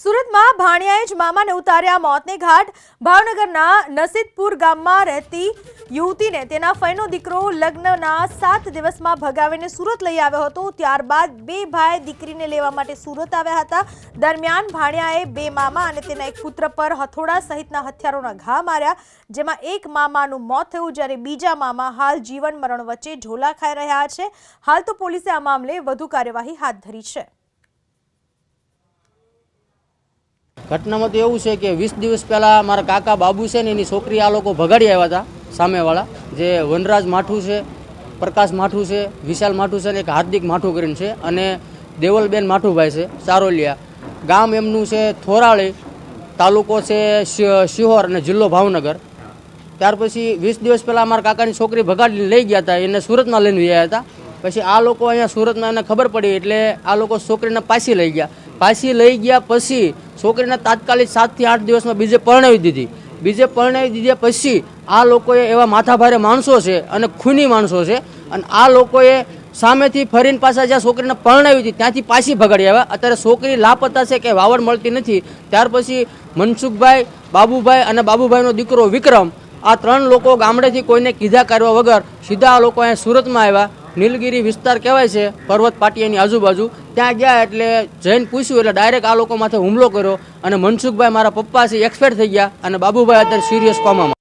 સુરતમાં ભાણિયાએ જ મામાને ઉતાર્યા મોતને ઘાટ. ભાવનગરના નસીદપુર ગામમાં રહેતી યુવતીને તેના ફઈનો દીકરો લગ્નના સાત દિવસમાં ભગાવીને સુરત લઈ આવ્યો હતો. ત્યારબાદ બે ભાઈ દીકરીને લેવા માટે સુરત આવ્યા હતા. દરમિયાન ભાણિયાએ બે મામા અને તેના એક પુત્ર પર હથોડા સહિતના હથિયારોના ઘા માર્યા, જેમાં એક મામાનું મોત થયું, જ્યારે બીજા મામા હાલ જીવન મરણ વચ્ચે ઝોલા ખાઈ રહ્યા છે. હાલ તો પોલીસે આ મામલે વધુ કાર્યવાહી હાથ ધરી છે. ઘટનામાં તો એવું છે કે વીસ દિવસ પહેલાં મારા કાકા બાબુ છે ને એની છોકરી આ લોકો ભગાડી આવ્યા હતા, સામેવાળા, જે વનરાજ માઠું છે, પ્રકાશ માઠું છે, વિશાલ માઠું છે ને એક હાર્દિક માઠું કરીને છે અને દેવલબેન માઠુભાઈ છે ચારોલિયા ગામ એમનું છે થોરાળી, તાલુકો છે શિહોર અને જિલ્લો ભાવનગર. ત્યાર પછી વીસ દિવસ પહેલાં અમારા કાકાની છોકરી ભગાડીને લઈ ગયા હતા, એને સુરતમાં લઈને ગયા હતા. પછી આ લોકો અહીંયા સુરતમાં એને ખબર પડી એટલે આ લોકો છોકરીને પાછી લઈ ગયા. પાછી લઈ ગયા પછી છોકરીને તાત્કાલિક સાતથી આઠ દિવસમાં બીજે પરણાવી દીધી. બીજે પરણાવી દીધા પછી આ લોકોએ એવા માથાભારે માણસો છે અને ખૂની માણસો છે અને આ લોકોએ સામેથી ફરીને પાછા જ્યાં છોકરીને પરણાવી હતી ત્યાંથી પાછી ભગાડી આવ્યા. અત્યારે છોકરી લાપતા છે કે વાવડ મળતી નથી. ત્યાર પછી મનસુખભાઈ, બાબુભાઈ અને બાબુભાઈનો દીકરો વિક્રમ આ ત્રણ લોકો ગામડેથી કોઈને કીધા કરવા વગર સીધા આ લોકો અહીંયા સુરતમાં આવ્યા. નીલગિરી વિસ્તાર કહેવાય છે, પર્વત પાટિયાની આજુબાજુ. ત્યાં ગયા એટલે જૈન પૂછ્યું એટલે ડાયરેક્ટ આ લોકો માથે હુમલો કર્યો અને મનસુખભાઈ મારા પપ્પા છે એક્સપેર થઈ ગયા અને બાબુભાઈ અત્યારે સિરિયસ કોમામાં